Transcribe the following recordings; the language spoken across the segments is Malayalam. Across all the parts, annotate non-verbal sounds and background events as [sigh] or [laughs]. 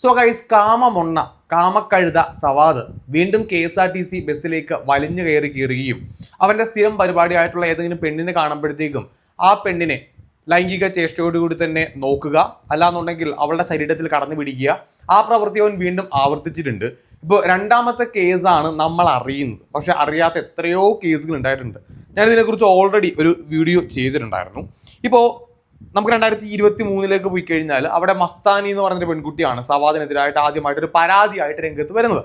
സോ ഗൈസ് കാമമൊണ്ണ കാമക്കഴുത സവാദ് വീണ്ടും K S R T C ബസ്സിലേക്ക് വലിഞ്ഞു കയറി കയറുകയും അവന്റെ സ്ഥിരം പരിപാടിയായിട്ടുള്ള ഏതെങ്കിലും പെണ്ണിനെ കാണുമ്പോഴത്തേക്കും ആ പെണ്ണിനെ ലൈംഗിക ചേഷ്ടയോടുകൂടി തന്നെ നോക്കുക. അല്ലാന്നുണ്ടെങ്കിൽ അവളുടെ ശരീരത്തിൽ കടന്നു പിടിക്കുക. ആ പ്രവൃത്തി അവൻ വീണ്ടും ആവർത്തിച്ചിട്ടുണ്ട്. ഇപ്പോൾ രണ്ടാമത്തെ കേസാണ് നമ്മൾ അറിയുന്നത്. പക്ഷെ അറിയാത്ത എത്രയോ കേസുകൾ ഉണ്ടായിട്ടുണ്ട്. ഞാൻ ഇതിനെക്കുറിച്ച് ഓൾറെഡി ഒരു വീഡിയോ ചെയ്തിട്ടുണ്ടായിരുന്നു. ഇപ്പോൾ നമുക്ക് രണ്ടായിരത്തി ഇരുപത്തി മൂന്നിലേക്ക് പോയി കഴിഞ്ഞാൽ അവിടെ മസ്താനി എന്ന് പറഞ്ഞൊരു പെൺകുട്ടിയാണ് സവാദിനെതിരായിട്ട് ആദ്യമായിട്ട് ഒരു പരാതിയായിട്ട് രംഗത്ത് വരുന്നത്.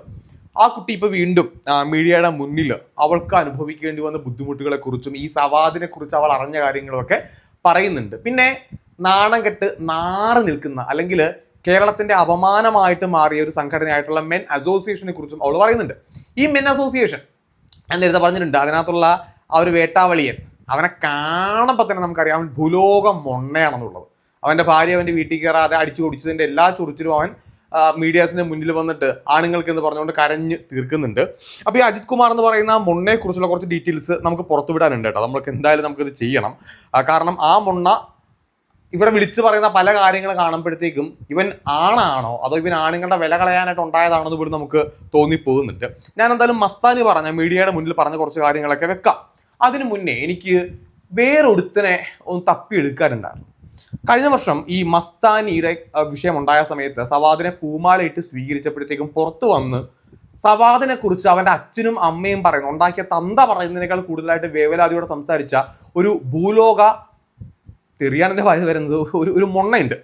ആ കുട്ടി ഇപ്പോൾ വീണ്ടും മീഡിയയുടെ മുന്നിൽ അവൾക്ക് അനുഭവിക്കേണ്ടി വന്ന ബുദ്ധിമുട്ടുകളെ കുറിച്ചും ഈ സവാദിനെ കുറിച്ച് അവൾ അറിഞ്ഞ കാര്യങ്ങളൊക്കെ പറയുന്നുണ്ട്. പിന്നെ നാണം കെട്ട് നാറി നിൽക്കുന്ന അല്ലെങ്കിൽ കേരളത്തിന്റെ അപമാനമായിട്ട് മാറിയ ഒരു സംഘടനയായിട്ടുള്ള മെൻ അസോസിയേഷനെ കുറിച്ചും അവൾ പറയുന്നുണ്ട്. ഈ മെൻ അസോസിയേഷൻ ഞാൻ നേരത്തെ പറഞ്ഞിട്ടുണ്ട് അതിനകത്തുള്ള ആ ഒരു വേട്ടാവളിയൻ അവനെ കാണുമ്പോൾ തന്നെ നമുക്കറിയാം അവൻ ഭൂലോകം മൊണ്ണയാണെന്നുള്ളത്. അവന്റെ ഭാര്യ അവന്റെ വീട്ടിൽ കയറാതെ അടിച്ചു പൊടിച്ചതിന്റെ എല്ലാ ചൊറിച്ചിലും അവൻ മീഡിയാസിന്റെ മുന്നിൽ വന്നിട്ട് ആണുങ്ങൾക്ക് എന്ന് പറഞ്ഞുകൊണ്ട് കരഞ്ഞ് തീർക്കുന്നുണ്ട്. അപ്പോൾ ഈ അജിത് കുമാർ എന്ന് പറയുന്ന ആ മുണ്ണയെക്കുറിച്ചുള്ള കുറച്ച് ഡീറ്റെയിൽസ് നമുക്ക് പുറത്തുവിടാനുണ്ട് കേട്ടോ. നമുക്ക് എന്തായാലും നമുക്കിത് ചെയ്യണം. കാരണം ആ മുണ്ണ ഇവിടെ വിളിച്ചു പറയുന്ന പല കാര്യങ്ങൾ കാണുമ്പോഴത്തേക്കും ഇവൻ ആണാണോ അതോ ഇവൻ ആണുങ്ങളുടെ വില കളയാനായിട്ട് ഉണ്ടായതാണോ എന്ന് പോലും നമുക്ക് തോന്നിപ്പോകുന്നുണ്ട്. ഞാൻ എന്തായാലും മസ്താനി പറഞ്ഞ മീഡിയയുടെ മുന്നിൽ പറഞ്ഞ കുറച്ച് കാര്യങ്ങളൊക്കെ വെക്കാം. അതിനു മുന്നേ എനിക്ക് വേറൊരുത്തനെ ഒന്ന് തപ്പിയെടുക്കാനുണ്ടായിരുന്നു കഴിഞ്ഞ വർഷം ഈ മസ്താനിയുടെ വിഷയമുണ്ടായ സമയത്ത് സവാദിനെ പൂമാലയിട്ട് സ്വീകരിച്ചപ്പോഴത്തേക്കും പുറത്തു വന്ന് സവാദിനെ കുറിച്ച് അവന്റെ അച്ഛനും അമ്മയും പറയുന്നു. ഉണ്ടാക്കിയ തന്ത പറയുന്നതിനേക്കാൾ കൂടുതലായിട്ട് വേവലാതിയോടെ സംസാരിച്ച ഒരു ഭൂലോക തെറിയാണെന്റെ വായ വരുന്നത്? ഒരു ഒരു മൊണ്ണയുണ്ട്.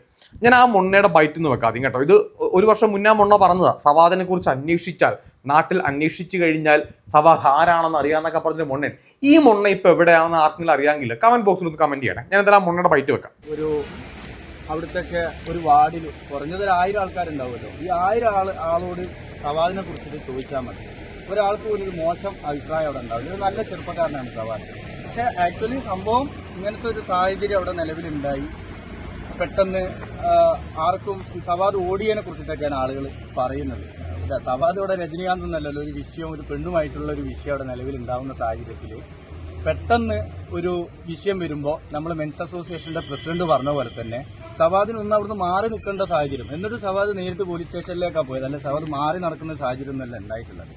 ഞാൻ ആ മൊണ്ണയുടെ ബൈറ്റ് ഒന്ന് വെക്കാതെ കേട്ടോ. ഇത് ഒരു വർഷം മുന്നേ മുന്നോ പറഞ്ഞതാ സവാദിനെ കുറിച്ച് അന്വേഷിച്ചാൽ നാട്ടിൽ അന്വേഷിച്ചു കഴിഞ്ഞാൽ സവാദ് ആരാണെന്ന് അറിയാന്നൊക്കെ പറഞ്ഞ മൊണ്ണൻ. ഈ മൊണ്ണ ഇപ്പൊ എവിടെയാണെന്ന് ആർക്കെങ്കിലും അറിയാമെങ്കിൽ കമന്റ് ബോക്സിൽ ഒന്ന് കമന്റ് ചെയ്യണം. ഞാൻ എന്തായാലും മൊണ്ണയുടെ ബൈറ്റ് വെക്കാം. ഒരു അവിടുത്തെ ഒരു വാർഡിൽ കുറഞ്ഞത് ഒരു ആയിരം ആൾക്കാരുണ്ടാവുമല്ലോ. ഈ ആയിരം ആൾ ആളോട് സവാദിനെ കുറിച്ചിട്ട് ചോദിച്ചാൽ മതി. ഒരാൾക്ക് ഒരു മോശം അഭിപ്രായം അവിടെ ഉണ്ടാവില്ല. ഒരു നല്ല ചെറുപ്പക്കാരനാണ് സവാദ്. പക്ഷെ ആക്ച്വലി സംഭവം ഇങ്ങനത്തെ ഒരു സാഹചര്യം അവിടെ നിലവിലുണ്ടായി. പെട്ടെന്ന് ആർക്കും സവാദ് ഓടിയതിനെ കുറിച്ചിട്ടൊക്കെയാണ് ആളുകൾ പറയുന്നത്. സവാദ് ഇവിടെ രജനീകാന്ത് എന്നല്ലല്ലോ ഒരു വിഷയം ഒരു പെണ്ണുമായിട്ടുള്ള ഒരു വിഷയം അവിടെ നിലവിലുണ്ടാവുന്ന സാഹചര്യത്തിൽ പെട്ടെന്ന് ഒരു വിഷയം വരുമ്പോൾ നമ്മൾ മെൻസ് അസോസിയേഷന്റെ പ്രസിഡന്റ് പറഞ്ഞ പോലെ തന്നെ സവാദിന് ഒന്ന് അവിടുന്ന് മാറി നിൽക്കേണ്ട സാഹചര്യം എന്നിട്ട് സവാദ് നേരിട്ട് പോലീസ് സ്റ്റേഷനിലേക്കാണ് പോയത് അല്ലെ സവാദ് മാറി നടക്കുന്ന സാഹചര്യം ഒന്നല്ല ഉണ്ടായിട്ടുള്ളത്.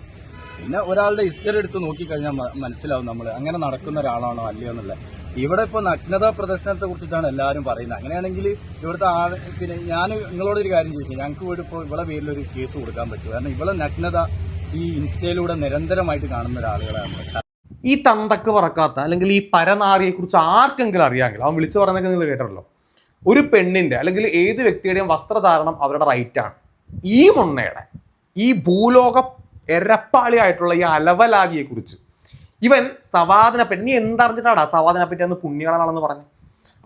പിന്നെ ഒരാളുടെ ഹിസ്റ്ററി എടുത്ത് നോക്കിക്കഴിഞ്ഞാൽ മനസ്സിലാവും നമ്മൾ അങ്ങനെ നടക്കുന്ന ഒരാളാണോ അല്ലയോ എന്നുള്ളത്. ഇവിടെ ഇപ്പോൾ നഗ്നത പ്രദർശനത്തെ കുറിച്ചിട്ടാണ് എല്ലാവരും പറയുന്നത്. അങ്ങനെയാണെങ്കിൽ ഇവിടുത്തെ ആൾ പിന്നെ ഞാൻ നിങ്ങളോടൊരു കാര്യം ചോദിക്കും ഞങ്ങൾക്ക് ഇവിടെ ഇപ്പോൾ ഇവിടെ പേരിൽ ഒരു കേസ് കൊടുക്കാൻ പറ്റും കാരണം ഇവിടെ നഗ്നത ഈ ഇൻസ്റ്റയിലൂടെ നിരന്തരമായിട്ട് കാണുന്ന ഒരാളുകളാണ്. ഈ തന്തക്ക് പറക്കാത്ത അല്ലെങ്കിൽ ഈ പരനാറിയെക്കുറിച്ച് ആർക്കെങ്കിലും അറിയാമെങ്കിൽ അവൻ വിളിച്ചു പറഞ്ഞൊക്കെ നിങ്ങൾ കേട്ടല്ലോ ഒരു പെണ്ണിന്റെ അല്ലെങ്കിൽ ഏത് വ്യക്തിയുടെയും വസ്ത്രധാരണം അവരുടെ റൈറ്റാണ് ഈ മുണ്ണയുടെ ഈ ഭൂലോക എരപ്പാളിയായിട്ടുള്ള ഈ അലവലാതിയെ കുറിച്ച് ഇവൻ സവാദിനെ പറ്റി നീ എന്തറിഞ്ഞിട്ടാടാ സവാദിനെ പറ്റി അന്ന് പുണ്യകളാണെന്ന് പറഞ്ഞു?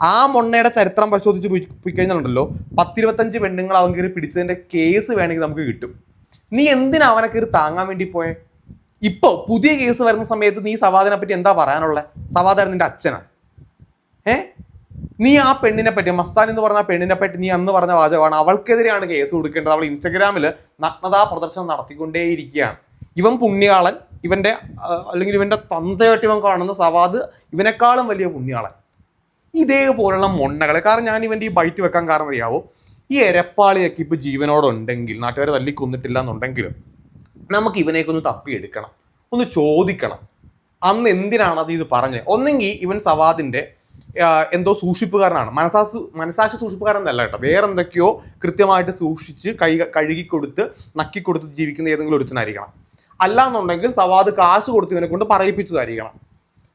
ആ മൊണ്ണയുടെ ചരിത്രം പരിശോധിച്ച് പോയി കഴിഞ്ഞാലുണ്ടല്ലോ പത്തിരുപത്തഞ്ച് പെണ്ണുങ്ങൾ അവൻ കയറി പിടിച്ചതിന്റെ കേസ് വേണമെങ്കിൽ നമുക്ക് കിട്ടും. നീ എന്തിനാ അവനെ കയറി താങ്ങാൻ വേണ്ടി പോയെ? ഇപ്പോ പുതിയ കേസ് വരുന്ന സമയത്ത് നീ സവാദിനെ പറ്റി എന്താ പറയാനുള്ളത് സവാദായിരുന്നു നിന്റെ അച്ഛനാ. ഏ? നീ ആ പെണ്ണിനെ പറ്റി മസ്താൻ എന്ന് പറഞ്ഞ പെണ്ണിനെ പറ്റി നീ അന്ന് പറഞ്ഞ വാചകമാണ്. അവൾക്കെതിരെയാണ് കേസ് കൊടുക്കേണ്ടത്. അവൾ ഇൻസ്റ്റഗ്രാമിൽ നഗ്നതാ പ്രദർശനം നടത്തിക്കൊണ്ടേയിരിക്കുകയാണ്. ഇവൻ പുണ്യാളൻ ഇവന്റെ ആ, അല്ലെങ്കിൽ ഇവന്റെ തന്തയായിട്ട് ഇവൻ കാണുന്ന സവാദ് ഇവനേക്കാളും വലിയ പുണ്യാളൻ. ഇതേപോലുള്ള മൊണ്ണകളെ. കാരണം ഞാൻ ഇവന്റെ ഈ ബൈറ്റ് വെക്കാൻ കാരണം അറിയാവോ? ഈ എരപ്പാളിയൊക്കെ ഇപ്പോൾ ജീവനോടെ ഉണ്ടെങ്കിൽ നാട്ടുകാരെ തല്ലിക്കൊന്നിട്ടില്ല എന്നുണ്ടെങ്കിലും നമുക്ക് ഇവനെയൊക്കെ ഒന്ന് തപ്പിയെടുക്കണം. ഒന്ന് ചോദിക്കണം. അന്ന് എന്തിനാണ് അത് ഇത് പറഞ്ഞത്? ഒന്നെങ്കിൽ ഇവൻ സവാദിന്റെ എന്തോ സൂക്ഷിപ്പുകാരനാണ്. മനസാസു മനസാക്ഷി സൂക്ഷിപ്പുകാരൻ എന്നല്ല കേട്ടോ. വേറെ എന്തൊക്കെയോ കൃത്യമായിട്ട് സൂക്ഷിച്ച് കൈ കഴുകി കൊടുത്ത് നക്കി കൊടുത്ത് ജീവിക്കുന്ന ഏതെങ്കിലും ഒരുത്തനായിരിക്കണം. അല്ലാന്നുണ്ടെങ്കിൽ സവാദ് കാശ് കൊടുത്ത് ഇവനെ കൊണ്ട് പറയിപ്പിച്ചതായിരിക്കണം.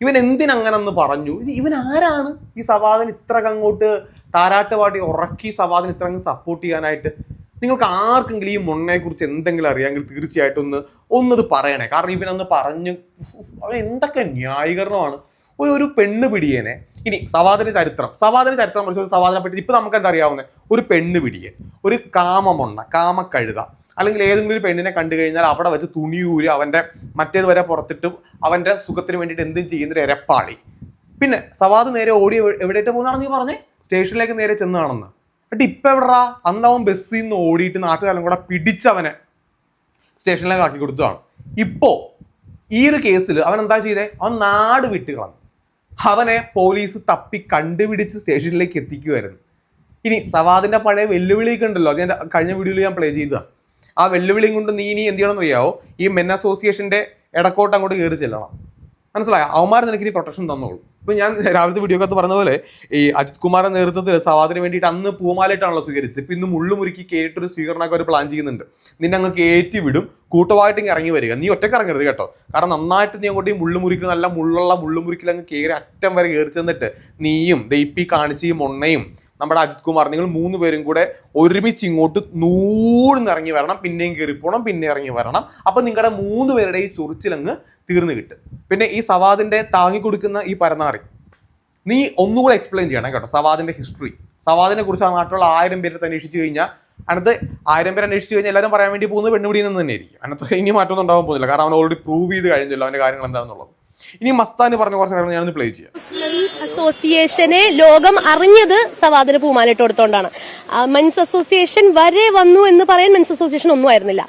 ഇവൻ എന്തിനങ്ങനെന്ന് പറഞ്ഞു. ഇവൻ ആരാണ്? ഈ സവാദിന് ഇത്ര അങ്ങോട്ട് താരാട്ട് പാടി ഉറക്കി സവാദിന് ഇത്ര അങ്ങ് സപ്പോർട്ട് ചെയ്യാനായിട്ട്. നിങ്ങൾക്ക് ആർക്കെങ്കിലും ഈ മുണ്ണയെക്കുറിച്ച് എന്തെങ്കിലും അറിയാമെങ്കിൽ തീർച്ചയായിട്ടും ഒന്ന് ഒന്നത് പറയണേ. കാരണം ഇവനൊന്ന് പറഞ്ഞു അവൻ എന്തൊക്കെ ന്യായീകരണമാണ്. ഒരു ഒരു പെണ്ണ് പിടിയനെ. ഇനി സവാദിന്റെ ചരിത്രം. സവാദിന്റെ ചരിത്രം പരിശോധിച്ച് സവാദിനെ പറ്റി ഇപ്പൊ നമുക്ക് എന്താ അറിയാവുന്നത് ഒരു പെണ്ണ് പിടിയൻ. ഒരു കാമമൊണ്ണ കാമക്കഴുത. അല്ലെങ്കിൽ ഏതെങ്കിലും ഒരു പെണ്ണിനെ കണ്ടു കഴിഞ്ഞാൽ അവിടെ വെച്ച് തുണിയൂരി അവന്റെ മറ്റേത് വരെ പുറത്തിട്ട് അവന്റെ സുഖത്തിന് വേണ്ടിയിട്ട് എന്തും ചെയ്യുന്ന ഒരു എരപ്പാളി. പിന്നെ സവാദ് നേരെ ഓടി എവിടെയിട്ട് പോകുന്നതാണ് നീ പറഞ്ഞേ? സ്റ്റേഷനിലേക്ക് നേരെ ചെന്നാണെന്ന് എന്നിട്ട് ഇപ്പം എവിടാ അന്ന് അവൻ ബസ്സിൽ നിന്ന് ഓടിയിട്ട് നാട്ടുകാരും കൂടെ പിടിച്ചവനെ സ്റ്റേഷനിലേക്ക് ആക്കി കൊടുത്തതാണ്. ഇപ്പോൾ ഈ ഒരു കേസിൽ അവൻ എന്താ ചെയ്തേ? അവൻ നാട് വിട്ട് കളഞ്ഞു. അവനെ പോലീസ് തപ്പി കണ്ടുപിടിച്ച് സ്റ്റേഷനിലേക്ക് എത്തിക്കുമായിരുന്നു ഇനി സവാദിന്റെ പഴയ വെല്ലുവിളിയൊക്കെ ഉണ്ടല്ലോ. ഞാൻ കഴിഞ്ഞ വീഡിയോയിൽ ഞാൻ പ്ലേ ചെയ്തതാ. ആ വെല്ലുവിളിയും കൊണ്ട് നീ ഇനി എന്ത് ചെയ്യണമെന്ന് അറിയാവോ? ഈ മെൻ അസോസിയേഷന്റെ ഇടക്കോട്ട് അങ്ങോട്ട് കയറി ചെല്ലണം. മനസ്സിലായ? അവന്മാർ നിനക്ക് ഇനി പ്രൊട്ടക്ഷൻ തന്നോളൂ. ഇപ്പൊ ഞാൻ രാവിലത്തെ വീഡിയോ ഒക്കെ പറഞ്ഞ പോലെ ഈ അജിത് കുമാറിന്റെ നേതൃത്വത്തിൽ സവാദിന് വേണ്ടിയിട്ട് അന്ന് പൂമാലയിട്ടാണല്ലോ സ്വീകരിച്ചത്. ഇപ്പൊ ഇന്ന് മുള്ളുമുറുക്കി കേട്ടൊരു സ്വീകരണമൊക്കെ അവർ പ്ലാൻ ചെയ്യുന്നുണ്ട്. നിന്നെ അങ്ങ് കയറ്റി വിടും. കൂട്ടമായിട്ട് ഇങ്ങനെ ഇറങ്ങി വരിക. നീ ഒറ്റയ്ക്ക് ഇറങ്ങരുത് കേട്ടോ. കാരണം നന്നായിട്ട് നീ അങ്ങോട്ട് ഈ മുള്ളു മുറിക്കുന്ന നല്ല മുള്ളുള്ള മുള്ളുമുറിക്കിൽ അങ്ങ് കയറി അറ്റം വരെ കയറി ചെന്നിട്ട് നീയും ദൈപ്പി കാണിച്ച് ഈ നമ്മുടെ അജിത് കുമാർ നിങ്ങൾ മൂന്ന് പേരും കൂടെ ഒരുമിച്ച് ഇങ്ങോട്ട് നൂറിന്ന് ഇറങ്ങി വരണം. പിന്നെയും കയറി പോകണം പിന്നെ ഇറങ്ങി വരണം. അപ്പൊ നിങ്ങളുടെ മൂന്ന് പേരുടെ ഈ ചൊറിച്ചിലങ്ങ് തീർന്നു കിട്ടും. പിന്നെ ഈ സവാദിന്റെ താങ്ങിക്കൊടുക്കുന്ന ഈ പരനാറി നീ ഒന്നുകൂടെ എക്സ്പ്ലെയിൻ ചെയ്യണം കേട്ടോ സവാദിന്റെ ഹിസ്റ്ററി സവാദിനെ കുറിച്ച് ആ നാട്ടിലുള്ള ആയിരം പേരെ അന്വേഷിച്ച് കഴിഞ്ഞാൽ അതിനകത്ത് ആയിരം പേര് അന്വേഷിച്ച് കഴിഞ്ഞാൽ എല്ലാവരും പറയാൻ വേണ്ടി പോകുന്നത് പെണ്ണുപിടിയെന്ന് തന്നെ ആയിരിക്കും അതിനകത്ത് ഇനി മാറ്റമൊന്നും ഉണ്ടാവാൻ പോകുന്നില്ല. കാരണം അവൻ ഓൾറെഡി പ്രൂവ് ചെയ്ത് കഴിഞ്ഞല്ലോ അവന്റെ കാര്യങ്ങൾ എന്താണെന്നുള്ളത്. ഇനി മസ്താന് പറഞ്ഞ കുറച്ച് കാര്യങ്ങൾ ഞാനൊന്ന് പ്ലേ ചെയ്യാം. അസോസിയേഷനെ ലോകം അറിഞ്ഞത് സവാദിന് പൂമാലിട്ട് കൊടുത്തോണ്ടാണ് മെൻസ് അസോസിയേഷൻ വരെ വന്നു എന്ന് പറയാൻ മെൻസ് അസോസിയേഷൻ ഒന്നും ആയിരുന്നില്ല.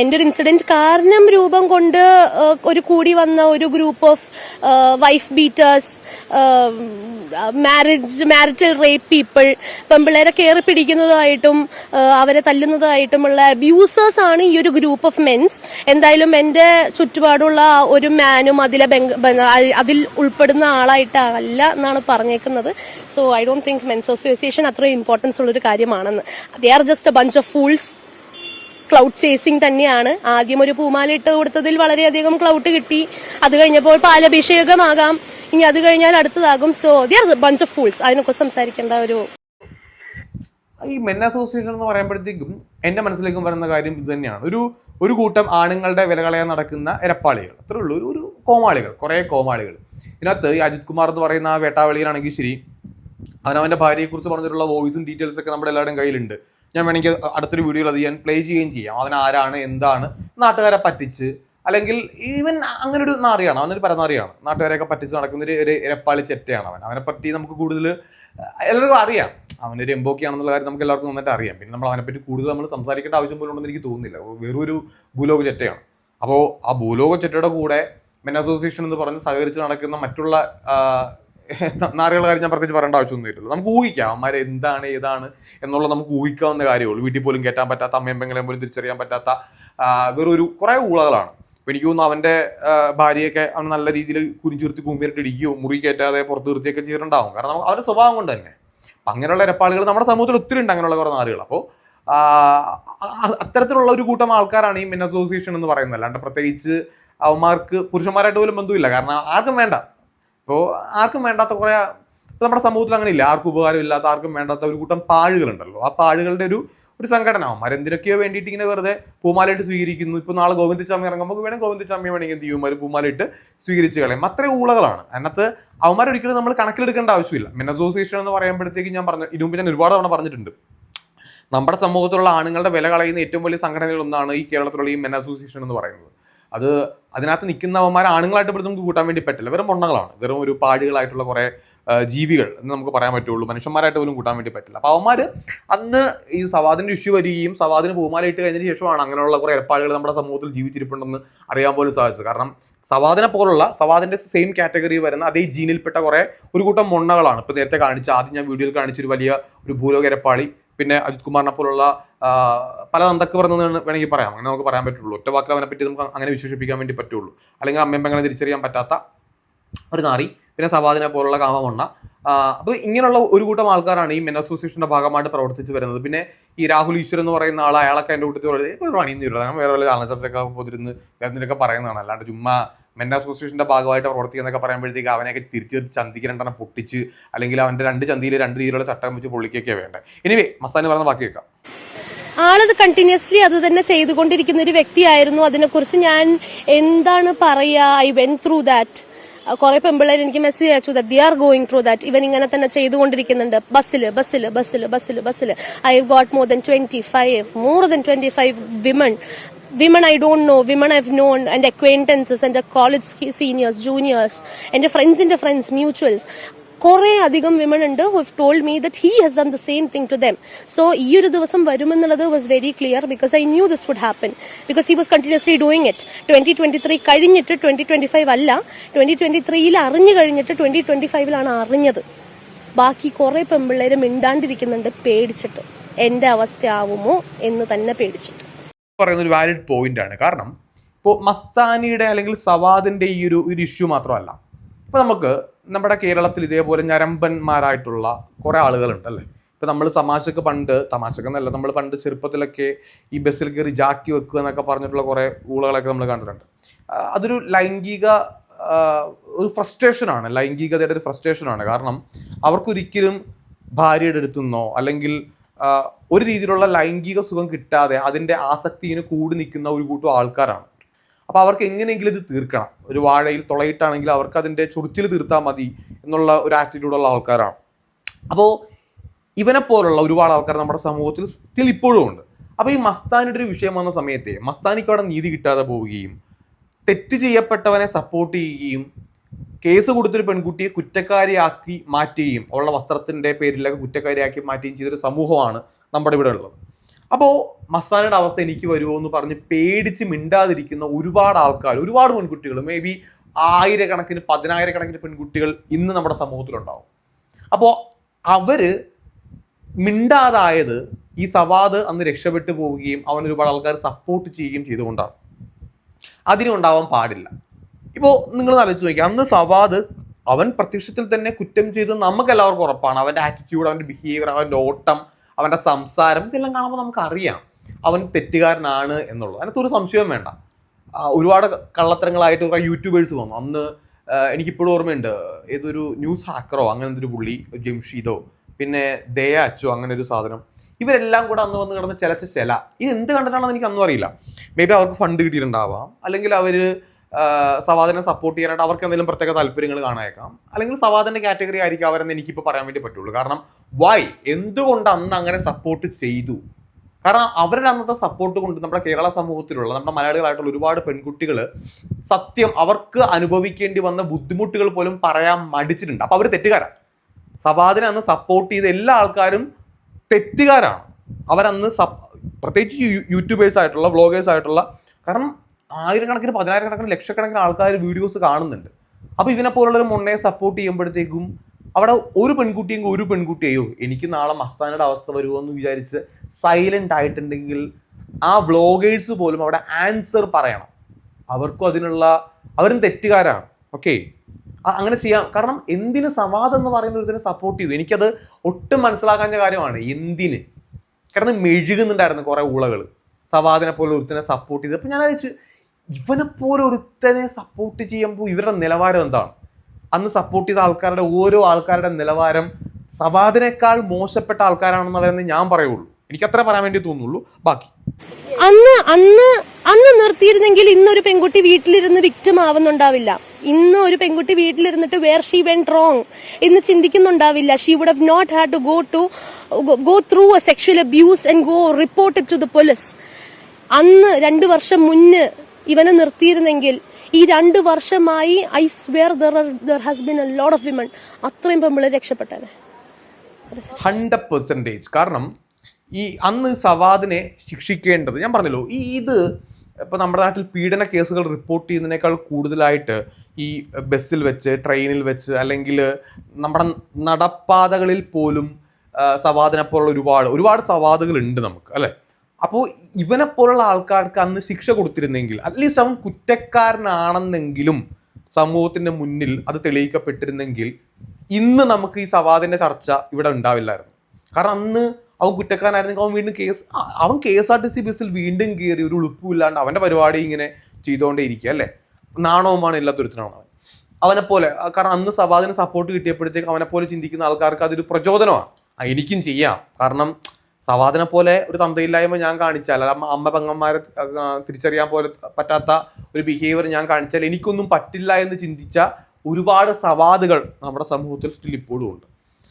എന്റെ ഒരു ഇൻസിഡന്റ് കാരണം രൂപം കൊണ്ട് ഒരു കൂടി വന്ന ഒരു group of wife beaters marriage marital rape people പെമ്പിള്ളേരെ കയറി പിടിക്കുന്നതായിട്ടും അവരെ തല്ലുന്നതായിട്ടുമുള്ള അബ്യൂസേഴ്സ് ആണ് ഈ ഒരു ഗ്രൂപ്പ് ഓഫ് മെൻസ് എന്തായാലും എന്റെ ചുറ്റുപാടുള്ള ഒരു മാനും അതിലെ അതിൽ ഉൾപ്പെടുന്ന ആളായിട്ടല്ല എന്നാണ് പറഞ്ഞേക്കുന്നത്. So I don't think men's association അത്രയും ഇമ്പോർട്ടൻസ് ഉള്ളൊരു കാര്യമാണെന്ന്. They are just a bunch of fools cloud chasing തന്നെയാണ്. ആദ്യം ഒരു പൂമാല ഇട്ട് കൊടുത്തതിൽ വളരെയധികം ക്ലൗഡ് കിട്ടി. അത് കഴിഞ്ഞപ്പോൾ പാലഭിഷേകമാകാം. ഇനി അത് കഴിഞ്ഞാൽ അടുത്തതാകും. So they are bunch of fools അതിനെക്കുറിച്ച് സംസാരിക്കേണ്ട ഒരു ഈ മെൻ അസോസിയേഷൻ എന്ന് പറയുമ്പോഴത്തേക്കും എന്റെ മനസ്സിലേക്കും വരുന്ന കാര്യം ഇത് തന്നെയാണ്. ഒരു ഒരു കൂട്ടം ആണുങ്ങളുടെ വില കളയാൻ നടക്കുന്ന ഇരപ്പാളികൾ. അത്രേ ഉള്ളൂ. ഒരു ഒരു കോമാളികൾ കുറേ കോമാളികൾ. ഇതിനകത്ത് ഈ അജിത് കുമാർ എന്ന് പറയുന്ന ആ വേട്ടാവളിയിലാണെങ്കിൽ ശരി അവൻ അവന്റെ ഭാര്യയെക്കുറിച്ച് പറഞ്ഞിട്ടുള്ള വോയിസും ഡീറ്റെയിൽസ് ഒക്കെ നമ്മുടെ എല്ലാവരുടെയും കയ്യിലുണ്ട്. ഞാൻ വേണമെങ്കിൽ അടുത്തൊരു വീഡിയോ അത് ഞാൻ പ്ലേ ചെയ്യുകയും ചെയ്യാം. അവൻ എന്താണ് നാട്ടുകാരെ പറ്റിച്ച് അല്ലെങ്കിൽ ഈവൻ അങ്ങനെ ഒരു നാറിയാണ് അവനൊരു പരനാറിയാണ്. നാട്ടുകാരെയൊക്കെ പറ്റിച്ച് നടക്കുന്ന ഒരു ഒരു ഇരപ്പാളി ചെറ്റയാണ് അവൻ. അവനെ പറ്റി നമുക്ക് കൂടുതൽ എല്ലാവർക്കും അറിയാം. അവനൊരു എംബോക്കിയാണെന്നുള്ള കാര്യം നമുക്ക് എല്ലാവർക്കും നന്നായിട്ട് അറിയാം. പിന്നെ നമ്മൾ അവനെ അവനെപ്പറ്റി കൂടുതൽ നമ്മൾ സംസാരിക്കേണ്ട ആവശ്യം പോലും ഉണ്ടെന്ന് എനിക്ക് തോന്നുന്നില്ല. വേറൊരു ഭൂലോക ചെറ്റയാണ്. അപ്പോൾ ആ ഭൂലോക ചെറ്റയുടെ കൂടെ മെൻ അസോസിയേഷൻ എന്ന് പറഞ്ഞ് സഹകരിച്ച് നടക്കുന്ന മറ്റുള്ള നാറികളുടെ കാര്യം ഞാൻ പ്രത്യേകിച്ച് പറയേണ്ട ആവശ്യമൊന്നുമില്ല നമുക്ക് ഊഹിക്കാം അമ്മമാരെ എന്താണ് ഏതാണ് എന്നുള്ളത് നമുക്ക് ഊഹിക്കാവുന്ന കാര്യമുള്ളൂ വീട്ടിൽ പോലും കയറ്റാൻ പറ്റാത്ത അമ്മയും പെങ്ങളെയും പോലും തിരിച്ചറിയാൻ പറ്റാത്ത വേറൊരു കുറേ ഊളകളാണ്. എനിക്ക് തോന്നുന്നു അവന്റെ ആ, ഭാര്യയൊക്കെ അവൻ നല്ല രീതിയിൽ കുരിഞ്ചുരുത്തി കൂമ്പിയിട്ട് ഇടിക്കുകയോ മുറി കയറ്റാതെ പുറത്ത് നിർത്തിയൊക്കെ ചെയ്തിട്ടുണ്ടാവും. കാരണം അവരുടെ സ്വഭാവം കൊണ്ട് തന്നെ അപ്പം അങ്ങനെയുള്ള ഇരപ്പാളുകൾ നമ്മുടെ സമൂഹത്തിൽ ഒത്തിരി ഉണ്ട് അങ്ങനെയുള്ള കുറേ നാളുകൾ അപ്പോൾ അത്തരത്തിലുള്ള ഒരു കൂട്ടം ആൾക്കാരാണ് ഈ മെൻ അസോസിയേഷൻ എന്ന് പറയുന്നത്. അല്ലാണ്ട് പ്രത്യേകിച്ച് അവന്മാർക്ക് പുരുഷന്മാരായിട്ട് പോലും ബന്ധമില്ല. കാരണം ആർക്കും വേണ്ട. ഇപ്പോൾ ആർക്കും വേണ്ടാത്ത കുറേ നമ്മുടെ സമൂഹത്തിൽ അങ്ങനെ ഇല്ല ആർക്കും ഉപകാരമില്ലാത്ത ആർക്കും വേണ്ടാത്ത ഒരു കൂട്ടം പാഴുകളുണ്ടല്ലോ. ആ പാഴുകളുടെ ഒരു ഒരു സംഘടന. എന്തിനൊക്കെയോ വേണ്ടിയിട്ട് ഇങ്ങനെ വെറുതെ പൂമാലയിട്ട് സ്വീകരിക്കുന്നു. ഇപ്പോൾ നാളെ ഗോവിന്ദച്ചാമി ഇറങ്ങുമ്പോൾ വേണം ഗോവിന്ദച്ചാമി വേണമെങ്കിൽ എന്ത് ചെയ്യും അവർ പൂമാലയിട്ട് സ്വീകരിച്ചു കളയും അത്രയും ഊളകളാണ്. അതിനകത്ത് അവന്മാരൊരിക്കലും നമ്മൾ കണക്കിലെടുക്കേണ്ട ആവശ്യമില്ല. മെൻ അസോസിയേഷൻ എന്ന് പറയുമ്പോഴത്തേക്ക് ഞാൻ പറഞ്ഞു ഇതിനു മുമ്പ് ഞാൻ ഒരുപാട് തവണ പറഞ്ഞിട്ടുണ്ട്. നമ്മുടെ സമൂഹത്തിലുള്ള ആണുങ്ങളുടെ വില കളയുന്ന ഏറ്റവും വലിയ സംഘടനകളിൽ ഒന്നാണ് ഈ കേരളത്തിലുള്ള ഈ മെൻ അസോസിയേഷൻ എന്ന് പറയുന്നത്. അത് അതിനകത്ത് നിൽക്കുന്നവന്മാർ ആണുങ്ങളായിട്ട് നമുക്ക് കൂട്ടാൻ വേണ്ടി പറ്റില്ല. വെറും മൊണ്ണകളാണ് വെറും ഒരു പാടുകളായിട്ടുള്ള കുറേ ജീവികൾ എന്ന് നമുക്ക് പറയാൻ പറ്റുള്ളൂ. മനുഷ്യന്മാരായിട്ട് പോലും കൂട്ടാൻ വേണ്ടി പറ്റില്ല. അപ്പോൾ അവന്മാർ അന്ന് ഈ സവാദിന്റെ ഇഷ്യൂ വരികയും സവാദിന് പൂമാലയിട്ട് കഴിഞ്ഞതിന് ശേഷമാണ് അങ്ങനെയുള്ള കുറേ ഏർപ്പാടുകൾ നമ്മുടെ സമൂഹത്തിൽ ജീവിച്ചിരിപ്പുണ്ടെന്ന് അറിയാൻ പോലും സാധിച്ചത്. കാരണം സവാദിനെ പോലുള്ള സവാദിന്റെ സെയിം കാറ്റഗറി വരുന്ന അതേ ജീനിൽപ്പെട്ട കുറേ ഒരു കൂട്ടം മുണ്ണകളാണ്. ഇപ്പോൾ നേരത്തെ കാണിച്ച ആദ്യം ഞാൻ വീഡിയോയിൽ കാണിച്ചൊരു വലിയ ഒരു ഭൂലോക എരപ്പാളി പിന്നെ അജിത് കുമാറിനെ പോലുള്ള പല നന്ദക്ക് പറഞ്ഞതെന്ന് വേണമെങ്കിൽ പറയാം. അങ്ങനെ നമുക്ക് പറയാൻ പറ്റുള്ളൂ. ഒറ്റ വാക്കിൽ അവനെ പറ്റി നമുക്ക് അങ്ങനെ വിശേഷിപ്പിക്കാൻ വേണ്ടി പറ്റുള്ളൂ. അല്ലെങ്കിൽ അമ്മയും പെങ്ങളെ തിരിച്ചറിയാൻ പറ്റാത്ത ഒരു നാറി പിന്നെ സവാദിനെ പോലുള്ള കാമമണ്ണ. അപ്പോൾ ഇങ്ങനെയുള്ള ഒരു കൂട്ടം ആൾക്കാരാണ് ഈ മെൻ അസോസിയേഷന്റെ ഭാഗമായിട്ട് പ്രവർത്തിച്ച് വരുന്നത്. പിന്നെ ഈ രാഹുൽ ഈശ്വർ എന്ന് പറയുന്ന ആൾ അയാളൊക്കെ എന്റെ കൂട്ടത്തിൽ ഒരു പണിയൊന്നും ഇല്ല വേറെ വല്ല ചർച്ചയൊക്കെ പോതിരുന്ന് വേറെ പറയുന്നതാണ്. അല്ലാണ്ട് ചുമ്മാ മെൻ അസോസിയേഷന്റെ ഭാഗമായിട്ട് പ്രവർത്തിക്കുന്നതൊക്കെ പറയുമ്പോഴത്തേക്ക് അവനെയൊക്കെ തിരിച്ച് ചന്തിക്ക് രണ്ടെണ്ണം പൊട്ടിച്ച് അല്ലെങ്കിൽ അവന്റെ രണ്ട് ചന്തിയിൽ രണ്ട് രീതിയിലുള്ള ചട്ടം വെച്ച് പൊള്ളിക്കൊക്കെ വേണ്ടത് എനിവേ മസ്താനി പറഞ്ഞ ബാക്കി കേൾക്കാം. ആളത് കണ്ടിന്യൂസ്ലി അത് തന്നെ ചെയ്തുകൊണ്ടിരിക്കുന്ന ഒരു വ്യക്തിയായിരുന്നു. അതിനെക്കുറിച്ച് ഞാൻ എന്താണ് പറയുക? ഐ വെൻ ത്രൂ ദാറ്റ് കുറെ പെമ്പിള്ളേർ എനിക്ക് മെസ്സേജ് അയച്ചു they are going through that ഇവൻ ഇങ്ങനെ തന്നെ ചെയ്തുകൊണ്ടിരിക്കുന്നുണ്ട്. ബസ്സിൽ ബസ്സിൽ ബസ്സിൽ ബസ്സിൽ ബസ്സിൽ. I have got more than twenty five more than twenty five women women I don't know women I've known എന്റെ അക്വൈന്റൻസസ് എന്റെ കോളേജ് സീനിയേഴ്സ് ജൂനിയേഴ്സ് എന്റെ ഫ്രണ്ട്സിന്റെ ഫ്രണ്ട്സ് മ്യൂച്വൽസ് കുറെ അധികം വിമൺ ഉണ്ട് who uh told me that he has done the same thing to them so ഈ ഒരു ദിവസം വരുമെന്നുള്ളത് was very clear because I knew this would happen because he was continuously doing it twenty twenty three കഴിഞ്ഞിട്ട് ട്വന്റി ട്വന്റി ഫൈവ് അല്ല. ട്വന്റി ട്വന്റി ത്രീയിൽ അറിഞ്ഞു കഴിഞ്ഞിട്ട് ട്വന്റി ട്വന്റി ഫൈവിലാണ് അറിഞ്ഞത്. ബാക്കി കുറേ പെമ്പിള്ളേര് മിണ്ടാണ്ടിരിക്കുന്നുണ്ട് പേടിച്ചിട്ട്. എന്റെ അവസ്ഥയാവുമോ എന്ന് തന്നെ പേടിച്ചിട്ട്. ഒരു വാലിഡ് പോയിന്റ് ആണ്. കാരണം ഇപ്പോൾ മസ്താനിയുടെ അല്ലെങ്കിൽ സവാദിന്റെ ഈ ഒരു ഒരു ഇഷ്യൂ മാത്രമല്ല. ഇപ്പൊ നമുക്ക് നമ്മുടെ കേരളത്തിൽ ഇതേപോലെ ഞരമ്പന്മാരായിട്ടുള്ള കുറേ ആളുകളുണ്ട് അല്ലേ? ഇപ്പൊ നമ്മൾ തമാശക്ക് പണ്ട് തമാശക്ക് എന്നല്ല നമ്മൾ പണ്ട് ചെറുപ്പത്തിലൊക്കെ ഈ ബസ്സിൽ കയറി ജാക്കി വെക്കുക എന്നൊക്കെ പറഞ്ഞിട്ടുള്ള കുറേ ഊളകളൊക്കെ നമ്മൾ കണ്ടിട്ടുണ്ട്. അതൊരു ലൈംഗിക ഒരു ഫ്രസ്ട്രേഷനാണ് ലൈംഗികതയുടെ ഒരു ഫ്രസ്ട്രേഷനാണ് കാരണം അവർക്കൊരിക്കലും ഭാര്യയുടെ അടുത്തുനിന്നോ അല്ലെങ്കിൽ ഒരു രീതിയിലുള്ള ലൈംഗിക സുഖം കിട്ടാതെ അതിന്റെ ആസക്തിന് കൂടി നിൽക്കുന്ന ഒരു കൂട്ടം ആൾക്കാരാണ്. അപ്പോൾ അവർക്ക് എങ്ങനെയെങ്കിലും ഇത് തീർക്കണം. ഒരു വാഴയിൽ തുളയിട്ടാണെങ്കിൽ അവർക്ക് അതിന്റെ ചൊറിച്ചിൽ തീർത്താൽ മതി എന്നുള്ള ഒരു ആറ്റിറ്റ്യൂഡുള്ള ആൾക്കാരാണ്. അപ്പോൾ ഇവനെ പോലുള്ള ഒരുപാട് ആൾക്കാർ നമ്മുടെ സമൂഹത്തിൽ സ്റ്റിൽ ഇപ്പോഴും ഉണ്ട്. അപ്പോൾ ഈ മസ്താനിയുടെ ഒരു വിഷയം വന്ന സമയത്തെ മസ്താനിക്ക് അവിടെ നീതി കിട്ടാതെ പോവുകയും തെറ്റ് ചെയ്യപ്പെട്ടവനെ സപ്പോർട്ട് ചെയ്യുകയും കേസ് കൊടുത്തൊരു പെൺകുട്ടിയെ കുറ്റക്കാരിയാക്കി മാറ്റുകയും ഉള്ള വസ്ത്രത്തിന്റെ പേരിലൊക്കെ കുറ്റക്കാരിയാക്കി മാറ്റുകയും ചെയ്തൊരു സമൂഹമാണ് നമ്മുടെ ഇവിടെ ഉള്ളത്. അപ്പോൾ മസ്താനയുടെ അവസ്ഥ എനിക്ക് വരുമോ എന്ന് പറഞ്ഞ് പേടിച്ച് മിണ്ടാതിരിക്കുന്ന ഒരുപാട് ആൾക്കാർ ഒരുപാട് പെൺകുട്ടികൾ മേ ബി ആയിരക്കണക്കിന് പതിനായിരക്കണക്കിന് പെൺകുട്ടികൾ ഇന്ന് നമ്മുടെ സമൂഹത്തിലുണ്ടാവും. അപ്പോൾ അവർ മിണ്ടാതായത് ഈ സവാദ് അന്ന് രക്ഷപ്പെട്ടു പോവുകയും അവൻ ഒരുപാട് ആൾക്കാർ സപ്പോർട്ട് ചെയ്യുകയും ചെയ്തുകൊണ്ടാണ്. അതിനുണ്ടാവാൻ പാടില്ല. ഇപ്പോൾ നിങ്ങൾ ആലോചിച്ച് നോക്കി അന്ന് സവാദ് അവൻ പ്രത്യക്ഷത്തിൽ തന്നെ കുറ്റം ചെയ്ത് നമുക്ക് എല്ലാവർക്കും ഉറപ്പാണ്. അവന്റെ ആറ്റിറ്റ്യൂഡ് അവന്റെ ബിഹേവിയർ അവന്റെ ഓട്ടം അവന്റെ സംസാരം ഇതെല്ലാം കാണുമ്പോൾ നമുക്കറിയാം അവൻ തെറ്റുകാരനാണ് എന്നുള്ളത്. അതിനകത്ത് ഒരു സംശയവും വേണ്ട. ഒരുപാട് കള്ളത്തരങ്ങളായിട്ട് കുറേ യൂട്യൂബേഴ്സ് വന്നു. അന്ന് എനിക്കിപ്പോഴും ഓർമ്മയുണ്ട്. ഏതൊരു ന്യൂസ് ഹാക്കറോ അങ്ങനെ എന്തൊരു പുള്ളി ജംഷീദോ പിന്നെ ദയ അച്ചോ അങ്ങനെ ഒരു സാധനം. ഇവരെല്ലാം കൂടെ അന്ന് വന്ന് കിടന്ന് ചിലച്ച ചില. ഇത് എന്ത് കണ്ടിട്ടാണെന്ന് എനിക്ക് അന്നും അറിയില്ല. മേ ബി അവർക്ക് ഫണ്ട് കിട്ടിയിട്ടുണ്ടാവാം. അല്ലെങ്കിൽ അവർ സവാദിനെ സപ്പോർട്ട് ചെയ്യാനായിട്ട് അവർക്ക് എന്തെങ്കിലും പ്രത്യേക താല്പര്യങ്ങൾ കാണായേക്കാം. അല്ലെങ്കിൽ സവാദിന്റെ കാറ്റഗറി ആയിരിക്കും അവരെന്ന് എനിക്കിപ്പോൾ പറയാൻ വേണ്ടി പറ്റുള്ളൂ. കാരണം വൈ എന്തുകൊണ്ട് അന്ന് അങ്ങനെ സപ്പോർട്ട് ചെയ്തു? കാരണം അവരുടെ അന്നത്തെ സപ്പോർട്ട് കൊണ്ട് നമ്മുടെ കേരള സമൂഹത്തിലുള്ള നമ്മുടെ മലയാളികളായിട്ടുള്ള ഒരുപാട് പെൺകുട്ടികൾ സത്യം അവർക്ക് അനുഭവിക്കേണ്ടി വന്ന ബുദ്ധിമുട്ടുകൾ പോലും പറയാൻ മടിച്ചിട്ടുണ്ട്. അപ്പൊ അവർ തെറ്റുകാരാണ് സവാദിനെ അന്ന് സപ്പോർട്ട് ചെയ്ത എല്ലാ ആൾക്കാരും തെറ്റുകാരാണ്. അവരന്ന് സപ് പ്രത്യേകിച്ച് യൂട്യൂബേഴ്സ് ആയിട്ടുള്ള വ്ളോഗേഴ്സ് ആയിട്ടുള്ള കാരണം ആയിരക്കണക്കിന് പതിനായിരക്കണക്കിന് ലക്ഷക്കണക്കിന് ആൾക്കാർ വീഡിയോസ് കാണുന്നുണ്ട്. അപ്പോൾ ഇതിനെ പോലുള്ള ഒരു മുണ്ണയെ സപ്പോർട്ട് ചെയ്യുമ്പോഴത്തേക്കും അവിടെ ഒരു പെൺകുട്ടിയും ഒരു പെൺകുട്ടിയെയോ എനിക്ക് നാളെ മസ്താനയുടെ അവസ്ഥ വരുമോ എന്ന് വിചാരിച്ച് സൈലന്റ് ആയിട്ടുണ്ടെങ്കിൽ ആ വ്ളോഗേഴ്സ് പോലും അവിടെ ആൻസർ പറയണം. അവർക്കും അതിനുള്ള അവരും തെറ്റുകാരാണ്. ഓക്കെ അങ്ങനെ ചെയ്യാം. കാരണം എന്തിന് സവാദം എന്ന് പറയുന്ന ഒരുത്തിനെ സപ്പോർട്ട് ചെയ്തു? എനിക്കത് ഒട്ടും മനസ്സിലാക്കാന്റെ കാര്യമാണ്. എന്തിന്? കാരണം മെഴുകുന്നുണ്ടായിരുന്നു കുറേ ഊളകൾ സവാദിനെ പോലെ ഒരുത്തിനെ സപ്പോർട്ട് ചെയ്ത്. അപ്പം ഞാൻ ആലോചിച്ചു ഇവനെ പോലെ ഒരുത്തനെ സപ്പോർട്ട് ചെയ്യുമ്പോൾ ഇവരുടെ നിലവാരം എന്താണ്? അന്ന് സപ്പോർട്ട് ചെയ്ത ആൾക്കാരുടെ ഓരോ ആൾക്കാരുടെ നിലവാരം സവാദിനേക്കാൾ മോശപ്പെട്ട ആൾക്കാരാണെന്ന് അവരെന്ന് ഞാൻ പറയുള്ളൂ. എനിക്ക് അത്ര പറയാൻ വേണ്ടി തോന്നുള്ളൂ. ബാക്കി. അന്ന് അന്ന് അന്ന് നിർത്തിയിരുന്നെങ്കിൽ ഇന്നൊരു പെൺകുട്ടി വീട്ടിലിരുന്ന് വിക്ടിം ആവുന്നുണ്ടാവില്ല. ഇന്ന് ഒരു പെൺകുട്ടി വീട്ടിലിരുന്നിട്ട് വേർ ഷീ വെൻ റോങ് എന്ന് ചിന്തിക്കുന്നുണ്ടാവില്ല. She would have not had to go to go through a sexual abuse and go report to the police അന്ന് രണ്ട് വർഷം മുന്ന് ഇവനെ നിർത്തിയിരുന്നെങ്കിൽ ഈ രണ്ട് വർഷമായി I swear there has been a lot of women അത്രയും പെമ്പിളെ രക്ഷപ്പെട്ടത് ഹൺഡ്രഡ് പെർസെന്റേജ് കാരണം ഈ അന്ന് സവാദിനെ ശിക്ഷിക്കേണ്ടത് ഞാൻ പറഞ്ഞല്ലോ ഈ ഇത് ഇപ്പം നമ്മുടെ നാട്ടിൽ പീഡന കേസുകൾ റിപ്പോർട്ട് ചെയ്യുന്നതിനേക്കാൾ കൂടുതലായിട്ട് ഈ ബസ്സിൽ വെച്ച് ട്രെയിനിൽ വെച്ച് അല്ലെങ്കിൽ നമ്മുടെ നടപ്പാതകളിൽ പോലും ആ, സവാദിനെ പോലുള്ള ഒരുപാട് ഒരുപാട് സവാദുകൾ ഉണ്ട് നമുക്ക് അല്ലെ? അപ്പോൾ ഇവനെ പോലുള്ള ആൾക്കാർക്ക് അന്ന് ശിക്ഷ കൊടുത്തിരുന്നെങ്കിൽ അറ്റ്ലീസ്റ്റ് അവൻ കുറ്റക്കാരനാണെന്നെങ്കിലും സമൂഹത്തിന്റെ മുന്നിൽ അത് തെളിയിക്കപ്പെട്ടിരുന്നെങ്കിൽ ഇന്ന് നമുക്ക് ഈ സവാദിന്റെ ചർച്ച ഇവിടെ ഉണ്ടാവില്ലായിരുന്നു. കാരണം അന്ന് അവൻ കുറ്റക്കാരനായിരുന്നെങ്കിൽ അവൻ വീണ്ടും കേസ് അവൻ K S R T C ബസ്സിൽ വീണ്ടും കയറി ഒരു ഉളുപ്പുമില്ലാണ്ട് അവന്റെ പരിപാടി ഇങ്ങനെ ചെയ്തുകൊണ്ടേ ഇരിക്കുക അല്ലേ? നാണവുമാണ് എല്ലാ അവൻ. അവനെ പോലെ കാരണം അന്ന് സവാദിന് സപ്പോർട്ട് കിട്ടിയപ്പോഴത്തേക്ക് അവനെ പോലെ ചിന്തിക്കുന്ന ആൾക്കാർക്ക് അതൊരു പ്രചോദനമാണ്. എനിക്കും ചെയ്യാം. കാരണം സവാദിനെ പോലെ ഒരു തന്തയില്ലായ്മ ഞാൻ കാണിച്ചാൽ അല്ല അമ്മ പെങ്ങന്മാരെ തിരിച്ചറിയാൻ പോലെ പറ്റാത്ത ഒരു ബിഹേവിയർ ഞാൻ കാണിച്ചാൽ എനിക്കൊന്നും പറ്റില്ല എന്ന് ചിന്തിച്ച ഒരുപാട് സവാദുകൾ നമ്മുടെ സമൂഹത്തിൽ സ്റ്റിൽ ഇപ്പോഴും ഉണ്ട്.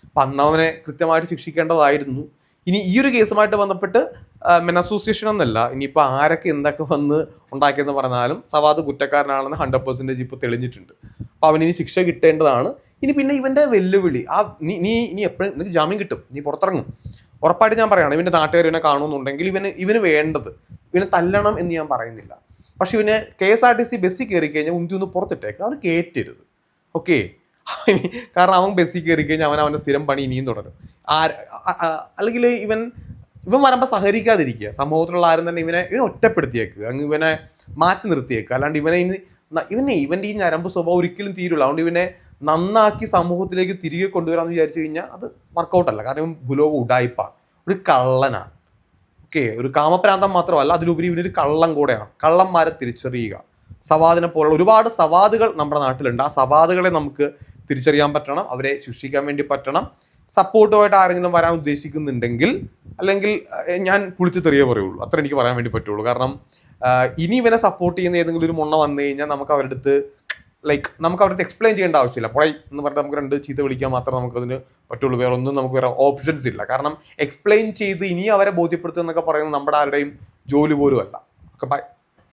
അപ്പം അന്നവനെ കൃത്യമായിട്ട് ശിക്ഷിക്കേണ്ടതായിരുന്നു. ഇനി ഈ ഒരു കേസുമായിട്ട് ബന്ധപ്പെട്ട് മെൻ അസോസിയേഷൻ എന്നല്ല ഇനിയിപ്പോൾ ആരൊക്കെ എന്തൊക്കെ വന്ന് ഉണ്ടാക്കിയെന്ന് പറഞ്ഞാലും സവാദ് കുറ്റക്കാരനാണെന്ന് ഹൺഡ്രഡ് പെർസെന്റേജ് ഇപ്പോൾ തെളിഞ്ഞിട്ടുണ്ട്. അപ്പോൾ അവനിനി ശിക്ഷ കിട്ടേണ്ടതാണ്. ഇനി പിന്നെ ഇവന്റെ വെല്ലുവിളി ആ നീ നീ ഇനി എപ്പോഴും നിനക്ക് ജാമ്യം കിട്ടും നീ പുറത്തിറങ്ങും. ഉറപ്പായിട്ട് ഞാൻ പറയണം ഇവന്റെ നാട്ടുകാർ ഇവനെ കാണുന്നുണ്ടെങ്കിൽ ഇവന് ഇവന് വേണ്ടത്. ഇവനെ തല്ലണം എന്ന് ഞാൻ പറയുന്നില്ല. പക്ഷെ ഇവന് K S R T C ബസ്സിൽ കയറി കഴിഞ്ഞാൽ ഉന്തി ഒന്ന് പുറത്തിട്ടേക്ക് അത് കയറ്റരുത് ഓക്കെ? [laughs] കാരണം അവൻ ബസ്സിൽ കയറി കഴിഞ്ഞാൽ അവൻ അവന്റെ സ്ഥിരം പണി ഇനിയും തുടരും. അ- അല്ലെങ്കിൽ ഇവൻ ഇവൻ വരുമ്പോൾ സഹകരിക്കാതിരിക്കുക. സമൂഹത്തിലുള്ള ആരും തന്നെ ഇവനെ ഇവനെ ഒറ്റപ്പെടുത്തിയേക്കുക. അങ്ങ് ഇവനെ മാറ്റി നിർത്തിയേക്കുക. അല്ലാണ്ട് ഇവനെ ഇന്ന് ഇവനെ ഇവന്റെ ഈ ഞരമ്പ് സ്വഭാവം ഒരിക്കലും തീരുള്ളൂ അതുകൊണ്ട് ഇവനെ നന്നാക്കി സമൂഹത്തിലേക്ക് തിരികെ കൊണ്ടുവരാമെന്ന് വിചാരിച്ചു കഴിഞ്ഞാൽ അത് വർക്കൗട്ടല്ല കാരണം ഭുലോക ഉടായ്പാണ് ഉടായ്പ ഒരു കള്ളനാണ്. ഓക്കെ ഒരു കാമപ്രാന്തം മാത്രമല്ല അതിലുപരി ഇവനൊരു കള്ളം കൂടെയാണ്. കള്ളന്മാരെ തിരിച്ചറിയുക. സവാദിനെ പോലുള്ള ഒരുപാട് സവാദുകൾ നമ്മുടെ നാട്ടിലുണ്ട്. ആ സവാദുകളെ നമുക്ക് തിരിച്ചറിയാൻ പറ്റണം അവരെ ശിക്ഷിക്കാൻ വേണ്ടി പറ്റണം. സപ്പോർട്ടുമായിട്ട് ആരെങ്കിലും വരാൻ ഉദ്ദേശിക്കുന്നുണ്ടെങ്കിൽ അല്ലെങ്കിൽ ഞാൻ കുളിച്ച് തെറിയേ പറയുള്ളൂ. അത്ര എനിക്ക് പറയാൻ വേണ്ടി പറ്റുള്ളൂ. കാരണം ഇനി ഇവനെ സപ്പോർട്ട് ചെയ്യുന്ന ഏതെങ്കിലും ഒരു മുണ്ണ വന്നു കഴിഞ്ഞാൽ നമുക്ക് അവരുടെ അടുത്ത് ലൈക്ക് നമുക്ക് അവരുടെ എക്സ്പ്ലെയിൻ ചെയ്യേണ്ട ആവശ്യമില്ല. പോയി എന്ന് പറഞ്ഞാൽ നമുക്ക് രണ്ട് ചീത്ത വിളിക്കാൻ മാത്രമേ നമുക്കതിന് പറ്റുള്ളൂ. വേറെ ഒന്നും നമുക്ക് വേറെ ഓപ്ഷൻസ് ഇല്ല. കാരണം എക്സ്പ്ലെയിൻ ചെയ്ത് ഇനി അവരെ ബോധ്യപ്പെടുത്തുക എന്നൊക്കെ പറയുന്നത് നമ്മുടെ ആരുടെയും ജോലി പോലും അല്ല. Okay bye